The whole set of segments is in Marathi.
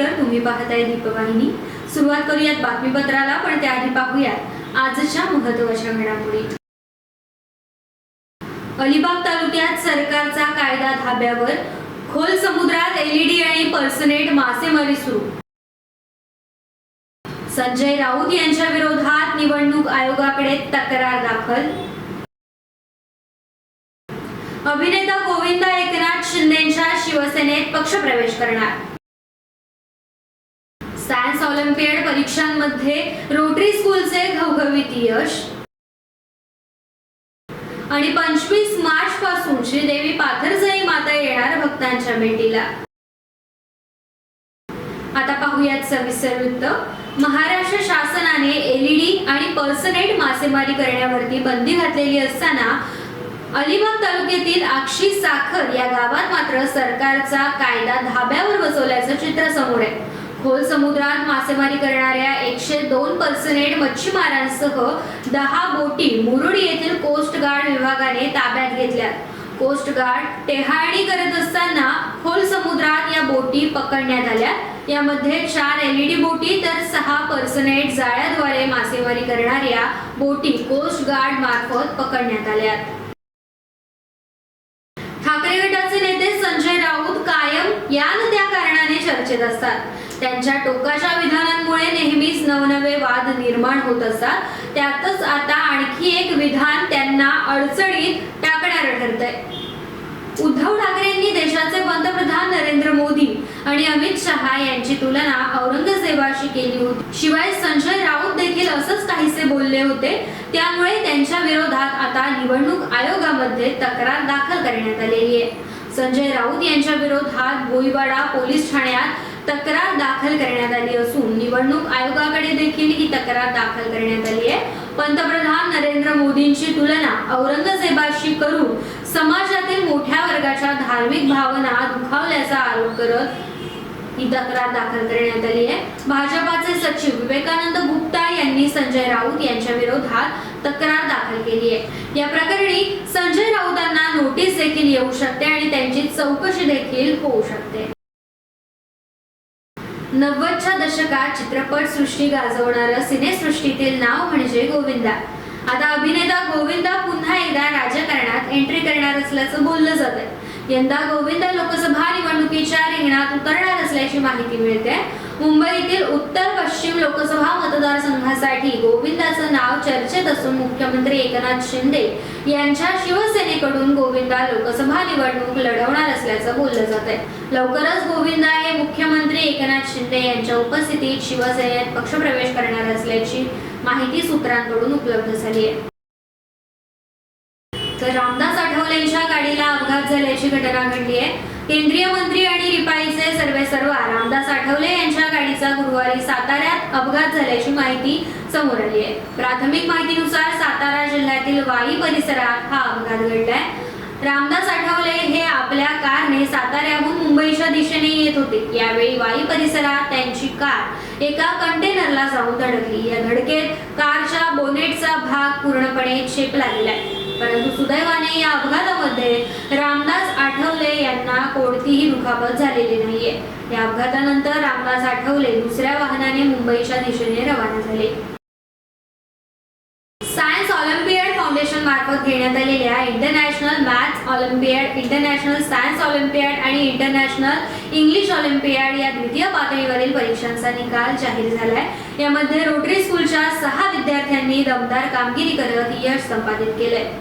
वाहिनी सुरुवात करूयात बातमीपत्राला पण त्याआधी पाहूयात आजच्या महत्त्वाच्या घडामोडी. अलिबाग तालुक्यात सरकारचा कायदा धाब्यावर खोल समुद्रात एलईडी आणि पर्सनेट मासेमारी सुरू. संजय राऊत यांच्या विरोधात निवडणूक आयोगाकडे तक्रार दाखल. अभिनेता गोविंदा एकनाथ शिंदेच्या शिवसेनेत पक्षप्रवेश करणार. सायन्स ऑलिम्पियड परीक्षांमध्ये रोटरी स्कूलचे घवघवीत यश. आणि पंचवीस मार्च पासून श्रीदेवी पाथरजाई माता येणार भक्तांच्या भेटीला. आता पाहूयात सविस्तर वृत्त. महाराष्ट्र शासनाने एलईडी आणि पर्सनेट मासेमारी करण्यावरती बंदी घातलेली असताना अलिबाग तालुक्यातील आक्षी साखर या गावात मात्र सरकारचा कायदा धाब्यावर बसवल्याचं चित्र समोर आहे. खोल समुद्रात मासेमारी करणाऱ्या एकशे दोन पर्सनेट मच्छीमारांसह दहा बोटी मुरुड येथील कोस्ट गार्ड विभागाने ताब्यात घेतल्या. कोस्ट गार्ड टेहाळणी करत असताना खोल समुद्रात या बोटी पकडण्यात आल्या. यामध्ये चार एलईडी बोटी तर सहा पर्सनेट जाळ्याद्वारे मासेमारी करणाऱ्या बोटी कोस्ट गार्ड मार्फत पकडण्यात आल्या. ठाकरे गटाचे नेते संजय राऊत कायम या न त्या कारणाने चर्चेत असतात. त्यांच्या टोकाच्या विधानांमुळे नेहमीच नवनवे वाद निर्माण होत असतात. त्यातच आता आणखी एक विधान त्यांना अडचणीत टाकणारं ठरतंय. उद्धव ठाकरेंनी देशाचे पंतप्रधान नरेंद्र मोदी आणि अमित शहा यांची तुलना औरंगजेबाशी केली होती. शिवाय संजय राऊत देखील असंच काहीसे बोलले होते. त्यामुळे त्यांच्या विरोधात आता निवडणूक आयोगामध्ये तक्रार दाखल करण्यात आलेली आहे. संजय राऊत यांच्या विरोधात भोईवाडा पोलीस ठाण्यात तक्रार दाखल करण्यात आली असून निवडणूक आयोगाकडे देखील ही तक्रार दाखल करण्यात आली आहे. पंतप्रधान नरेंद्र मोदींची तुलना औरंगजेबाशी करून समाजातील मोठ्या वर्गाच्या धार्मिक भावना दुखावल्याचा आरोप करत ही तक्रार दाखल करण्यात आली आहे. भाजपा सचिव विवेकानंद गुप्ता यांनी संजय राऊत यांच्या विरोधात तक्रार दाखल केली आहे. या प्रकरणी संजय राऊतांना नोटीस देखील येऊ शकते आणि त्यांची चौकशी देखील होऊ शकते. नव्वदच्या दशकात चित्रपट सृष्टी गाजवणारं सिनेसृष्टीतील नाव म्हणजे गोविंदा. आता अभिनेता गोविंदा पुन्हा एकदा राजकारणात एंट्री करणार असल्याचं बोललं जात आहे यंदा गोविंदा लोकसभा निवडणुकीच्या रिंगणात उतरणार असल्याची माहिती मिळते मुंबईतील उत्तर पश्चिम लोकसभा मतदारसंघासाठी गोविंदाचं नाव चर्चेत असून मुख्यमंत्री एकनाथ शिंदे यांच्या शिवसेनेकडून गोविंदा लोकसभा निवडणूक लढवणार असल्याचं बोललं जात आहे. लवकरच गोविंदा हे मुख्यमंत्री एकनाथ शिंदे यांच्या उपस्थितीत शिवसेनेत पक्षप्रवेश करणार असल्याची माहिती सूत्रांकडून उपलब्ध झाली आहे. तर रामदास आठवले यांच्या गाडीला अपघात झाल्याची घटना घडली आहे. केंद्रीय मंत्री आणि रिपाईचे सर्वे सर्वा रामदास आठवले यांच्या गाडीचा गुरुवारी साताऱ्यात अपघात झाल्याची माहिती समोर आली आहे. प्राथमिक माहितीनुसार सातारा जिल्ह्यातील वाई परिसरात हा अपघात घडलाय. रामदास आठवले हे आपल्या कारने साताऱ्याहून मुंबईच्या दिशेने येत होते. यावेळी वाई परिसरात त्यांची कार एका कंटेनरला जाऊन धडकली. या धडकेत कारच्या बोनेटचा भाग पूर्णपणे चेपला गेलाय. परंतु सुदैवाने या अपघातामध्ये रामदास आठवले यांना कोणतीही दुखापत झालेली नाहीये. या अपघातानंतर रामदास आठवले दुसऱ्या वाहनाने मुंबईच्या दिशेने रवाना झाले. सायन्स ऑलिम्पियड फाउंडेशन मार्फत घेण्यात आलेल्या international maths olympiad international science olympiad आणि इंटरनॅशनल इंग्लिश ऑलिम्पियड या द्वितीय पातळीवरील परीक्षांचा निकाल जाहीर झालाय. यामध्ये रोटरी स्कूलच्या सहा विद्यार्थ्यांनी दमदार कामगिरी करत यश संपादित केलंय.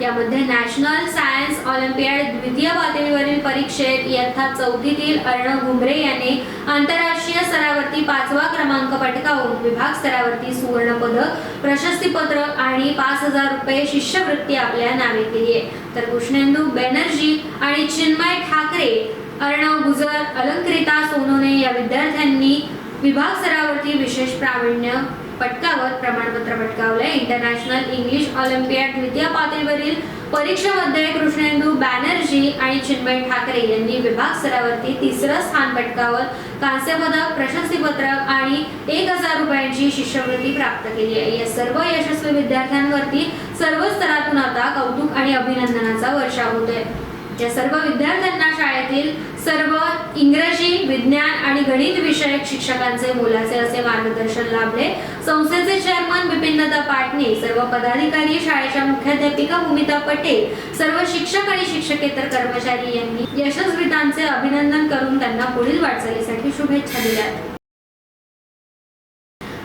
यामध्ये नॅशनल सायन्स ऑलिम्पियाड द्वितीय पातळीवरील परीक्षेत इयत्ता चौथीतील अर्णव घुमरे यांनी आंतरराष्ट्रीय स्तरावरती पाचवा क्रमांक पटकावून विभाग स्तरावरती सुवर्ण पदक प्रशस्तीपत्र आणि पाच हजार रुपये शिष्यवृत्ती आपल्या नावे केली आहे. तर कृष्णेंदू बॅनर्जी आणि चिन्मय ठाकरे अर्णव गुजर अलंकृता सोनोने या विद्यार्थ्यांनी विभाग स्तरावरती विशेष प्रावीण्य पटकावत प्रमाणपत्र पटकावले इंटरनॅशनल इंग्लिश ऑलिम्पियाड द्वितीय पातळीवरील परीक्षेमध्ये कृष्णेंदू बॅनर्जी आणि चिन्मय ठाकरे यांनी विभाग स्तरावरती तिसरं स्थान पटकावत कांस्यपदक पदक आणि एक हजार रुपयांची शिष्यवृत्ती प्राप्त केली आहे. या सर्व यशस्वी विद्यार्थ्यांवरती सर्व स्तरातून आता कौतुक आणि अभिनंदनाचा वर्षा होतोय. ज्या सर्व विद्यार्थ्यांना शाळेतील सर्व इंग्रजी विज्ञान आणि गणित विषयक शिक्षकांचे मोलाचे असे मार्गदर्शन लाभले. संस्थेचे चेअरमन बिपिनदत्ता पाटणे सर्व पदाधिकारी शाळेच्या मुख्याध्यापिका भूमिता पटेल सर्व शिक्षक आणि शिक्षकेतर कर्मचारी यांनी यशस्वितांचे अभिनंदन करून त्यांना पुढील वाटचालीसाठी शुभेच्छा दिल्या.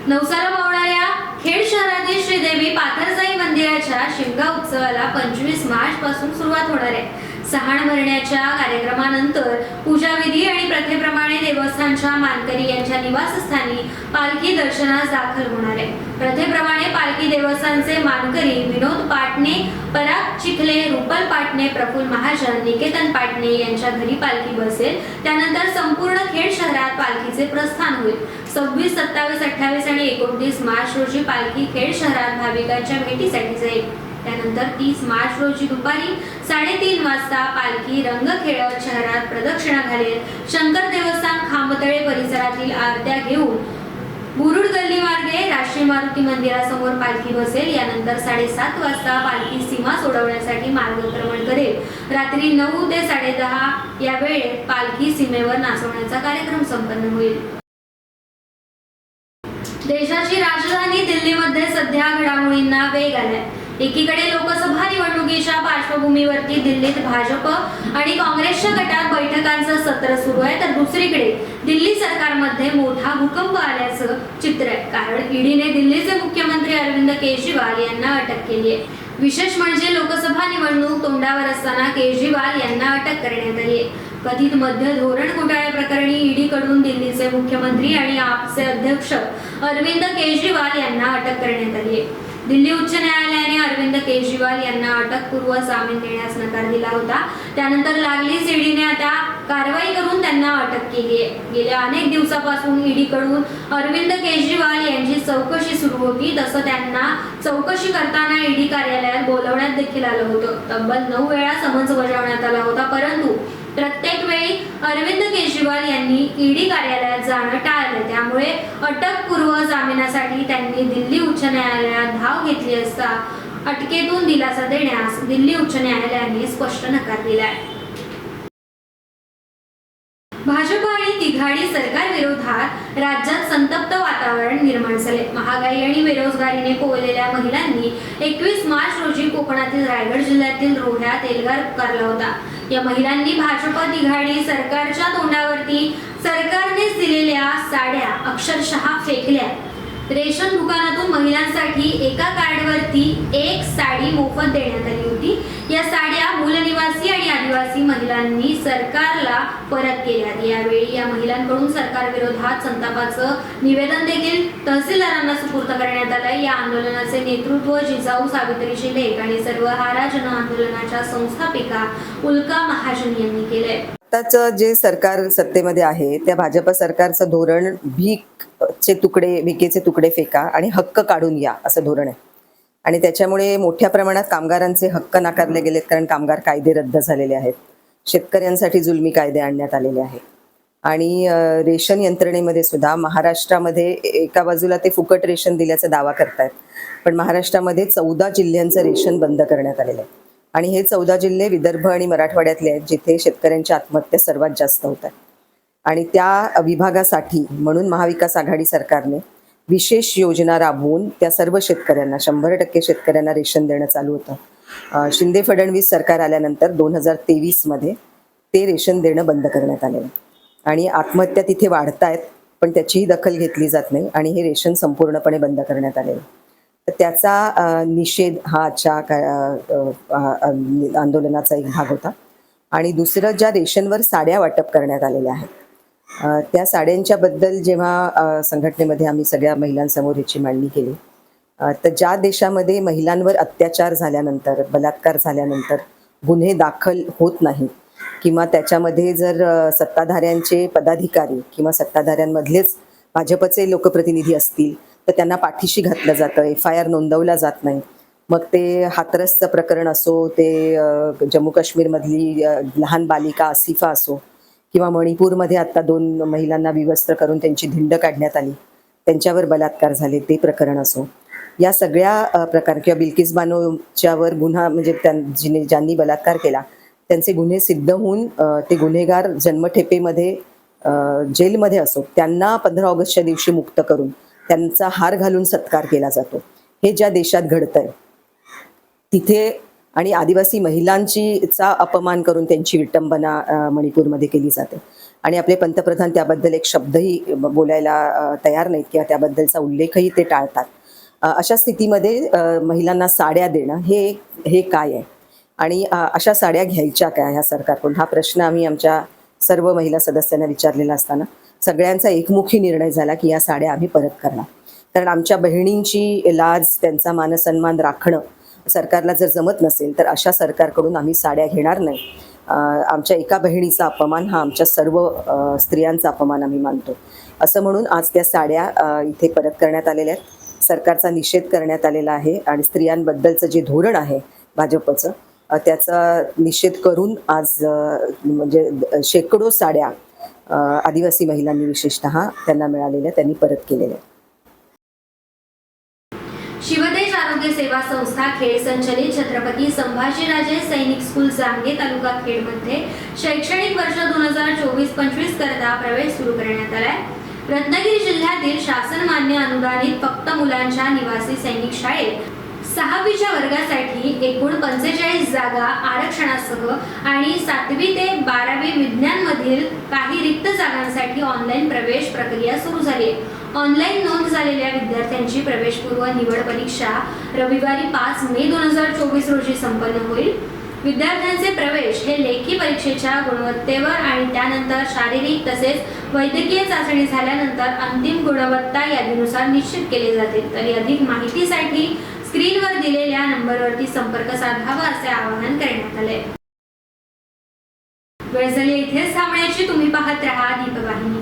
नवसाला मावणाऱ्या खेड शहरातील श्रीदेवी पाथरसाई मंदिराच्या शिमगा उत्सवाला पंचवीस मार्च पासून सुरुवात होणार आहे. सहाण भरण्याच्या कार्यक्रमानंतर पूजाविधी आणि प्रथेप्रमाणे देवस्थानच्या मानकरी यांच्या निवासस्थानी पालखी दर्शनास दाखल होणार आहे. प्रथेप्रमाणे पालखी देवस्थानचे मानकरी विनोद पाटणे पराग चिखले रुपल पाटणे प्रफुल महाजन निकेतन पाटणे यांच्या घरी पालखी बसेल. त्यानंतर संपूर्ण खेड शहरात पालखीचे प्रस्थान होईल. सव्वीस सत्तावीस अठ्ठावीस आणि एकोणतीस मार्च रोजी पालखी खेड शहरात भाविकांच्या भेटीसाठी जाईल त्यानंतर तीस मार्च रोजी दुपारी साडेतीन वाजता पालखी रंगखेळत शहरात प्रदक्षिणा घालेल. शंकर देवस्थान खांबतळे परिसरातील आरत्या घेऊन बुरुड गल्ली मार्गे राष्ट्रीय मारुती मंदिरासमोर पालखी बसेल. यानंतर साडेसात वाजता पालखी सीमा सोडवण्यासाठी मार्गक्रमण करेल. रात्री नऊ ते साडेदहा या वेळेत पालखी सीमेवर नाचवण्याचा कार्यक्रम संपन्न होईल. देशाची राजधानी दिल्लीमध्ये सध्या घडामोडींना वेग आलाय. एकीकडे लोकसभा निवडणुकीच्या पार्श्वभूमीवरती दिल्लीत भाजप आणि काँग्रेसच्या गटात बैठकांचं सत्र सुरू आहे तर दुसरीकडे दिल्ली सरकारमध्ये मोठा भूकंप आल्याचं चित्र आहे. कारण ईडीने दिल्लीचे मुख्यमंत्री अरविंद केजरीवाल यांना अटक केली आहे. विशेष म्हणजे लोकसभा निवडणूक तोंडावर असताना केजरीवाल यांना अटक करण्यात आली आहे. कथित मध्य धोरण घोटाळ्या प्रकरणी ईडी कडून दिल्लीचे मुख्यमंत्री आणि आपचे अध्यक्ष अरविंद केजरीवाल यांना अटक करण्यात आली आहे. दिल्ली उच्च न्यायालयाने अरविंद केजरीवाल यांना अटकपूर्व जामीन देण्यास नकार दिला होता. त्यानंतर लागलीच ईडीने आता कारवाई करून त्यांना अटक केली आहे. गेल्या अनेक दिवसापासून ईडीकडून अरविंद केजरीवाल यांची चौकशी सुरू होती. तसं त्यांना चौकशी करताना ईडी कार्यालयात बोलवण्यात देखील आलं होतं. तब्बल नऊ वेळा समन्स बजावण्यात आला होता परंतु प्रत्येक अरविंद केजरीवाल यांनी ईडी कार्यालयात जाणं टाळलं. त्यामुळे अटकपूर्व जामिनासाठी त्यांनी दिल्ली उच्च न्यायालयात धाव घेतली असता अटकेतून दिलासा देण्यास दिल्ली उच्च न्यायालयाने स्पष्ट नकार दिला आहे बिघाडी सरकार विरोधात राज्यात संतप्त वातावरण निर्माण झाले. महागाई आणि बेरोजगारीने कोवलेल्या महिलांनी एकवीस मार्च रोजी कोकणातील रायगड जिल्ह्यातील रोह्यात एल्गार पुकारला होता. या महिलांनी भाजप तिघाडी सरकारच्या तोंडावरती सरकारनेच दिलेल्या साड्या अक्षरशः फेकल्या. रेशन दुकानातून महिलांसाठी एका कार्डवरती एक साडी मोफत देण्यात आली होती. या साड्या मूलनिवासी आणि आदिवासी महिलांनी सरकारला परत केल्यात यावेळी या महिलांकडून सरकार विरोधात संतापाचं निवेदन देखील तहसीलदारांना सुपूर्द करण्यात आलं या आंदोलनाचे नेतृत्व जिजाऊ सावित्री लेख आणि सर्वहारा जन आंदोलनाच्या संस्थापिका उल्का महाजन यांनी केलंय. आत्ताचं जे सरकार सत्तेमध्ये आहे त्या भाजप सरकारचं धोरण भीकचे तुकडे भिकेचे तुकडे फेका आणि हक्क काढून या असं धोरण आहे. आणि त्याच्यामुळे मोठ्या प्रमाणात कामगारांचे हक्क नाकारले गेलेत कारण कामगार कायदे रद्द झालेले आहेत. शेतकऱ्यांसाठी जुलमी कायदे आणण्यात आलेले आहेत. आणि रेशन यंत्रणेमध्ये सुद्धा महाराष्ट्रामध्ये एका बाजूला ते फुकट रेशन दिल्याचा दावा करतायत पण महाराष्ट्रामध्ये चौदा जिल्ह्यांचं रेशन बंद करण्यात आलेलं आहे. आणि हे चौदा जिल्हे विदर्भ आणि मराठवाड्यातले आहेत जिथे शेतकऱ्यांच्या आत्महत्या सर्वात जास्त होत आहेत आणि त्या विभागासाठी म्हणून महाविकास आघाडी सरकारने विशेष योजना राबवून त्या सर्व शेतकऱ्यांना शंभर टक्के शेतकऱ्यांना रेशन देणं चालू होतं. शिंदे फडणवीस सरकार आल्यानंतर दोन हजार तेवीसमध्ये ते रेशन देणं बंद करण्यात आलेलं आणि आत्महत्या तिथे वाढतायत पण त्याचीही दखल घेतली जात नाही आणि हे रेशन संपूर्णपणे बंद करण्यात आलेलं त्याचा निषेध हा आजच्या का- आंदोलनाचा एक भाग होता. आणि दुसरं ज्या रेशनवर साड्या वाटप करण्यात आलेल्या आहेत त्या साड्यांच्या बद्दल जेव्हा संघटनेमध्ये आम्ही सगळ्या महिलांसमोर याची मांडणी केली तर ज्या देशामध्ये महिलांवर अत्याचार झाल्यानंतर बलात्कार झाल्यानंतर गुन्हे दाखल होत नाही किंवा त्याच्यामध्ये जर सत्ताधाऱ्यांचे पदाधिकारी किंवा सत्ताधाऱ्यांमधलेच भाजपचे लोकप्रतिनिधी असतील तर त्यांना पाठीशी घातलं जातं. एफ आय आर नोंदवला जात नाही. मग ते हातरसचं प्रकरण असो ते जम्मू काश्मीरमधली लहान बालिका आसिफा असो किंवा मणिपूरमध्ये आता दोन महिलांना विवस्त्र करून त्यांची धिंड काढण्यात आली त्यांच्यावर बलात्कार झाले ते प्रकरण असो. या सगळ्या प्रकार किंवा बिल्किस बानोच्यावर गुन्हा म्हणजे जिने ज्यांनी बलात्कार केला त्यांचे गुन्हे सिद्ध होऊन ते गुन्हेगार जन्मठेपेमध्ये जेलमध्ये असो त्यांना पंधरा ऑगस्टच्या दिवशी मुक्त करून त्यांचा हार घालून सत्कार केला जातो. हे ज्या देशात घडतंय तिथे आणि आदिवासी महिलांची चा अपमान करून त्यांची विटंबना मणिपूरमध्ये केली जाते. आणि आपले पंतप्रधान त्याबद्दल एक शब्दही बोलायला तयार नाहीत किंवा त्याबद्दलचा उल्लेखही ते टाळतात. अशा स्थितीमध्ये महिलांना साड्या देणं हे हे काय आहे? आणि अशा साड्या घ्यायच्या काय ह्या सरकारकडून? हा प्रश्न आम्ही आमच्या सर्व महिला सदस्यांना विचारलेला असताना सगळ्यांचा एकमुखी निर्णय झाला की या साड्या आम्ही परत करणार. कारण आमच्या बहिणींची लाज त्यांचा मानसन्मान राखणं सरकारला जर जमत नसेल तर अशा सरकारकडून आम्ही साड्या घेणार नाही. आमच्या एका बहिणीचा अपमान हा आमच्या सर्व स्त्रियांचा अपमान आम्ही मानतो. असं म्हणून आज त्या साड्या इथे परत करण्यात आलेल्या आहेत. सरकारचा निषेध करण्यात आलेला आहे आणि स्त्रियांबद्दलचं जे धोरण आहे भाजपचं त्याचा निषेध करून आज म्हणजे शेकडो साड्या आदिवासी महिलांनी विशेषतः त्यांना मिळालेल्या त्यांनी परत केलेल्या. शिवतेज आरोग्य सेवा संस्था खेड संचलित छत्रपती संभाजीराजे सैनिक स्कूल जांगे तालुका खेडमध्ये शैक्षणिक वर्ष दोन हजार चोवीस पंचवीस करता प्रवेश सुरू करण्यात आलाय. रत्नागिरी जिल्ह्यातील शासन मान्य अनुदानित फक्त मुलांच्या निवासी सैनिक शाळेत सहावीच्या वर्गासाठी एकूण पंचेचाळीस जागा आरक्षणासह आणि सातवी ते बारावी विज्ञानमधील काही रिक्त जागांसाठी ऑनलाईन प्रवेश प्रक्रिया सुरू झाली आहे. ऑनलाईन नोंद झालेल्या विद्यार्थ्यांची प्रवेशपूर्व निवड परीक्षा रविवारी पाच मे दोन हजार चोवीस रोजी संपन्न होईल. विद्यार्थ्यांचे प्रवेश हे लेखी परीक्षेच्या गुणवत्तेवर आणि त्यानंतर शारीरिक तसेच वैद्यकीय चाचणी झाल्यानंतर अंतिम गुणवत्ता यादीनुसार निश्चित केले जाते तरी अधिक माहितीसाठी स्क्रीनवर दिलेल्या नंबरवरती संपर्क साधावा असे आवाहन करण्यात आले. वेळ झाली इथेच थांबण्याची. तुम्ही पाहत राहा दीपवाहिनी.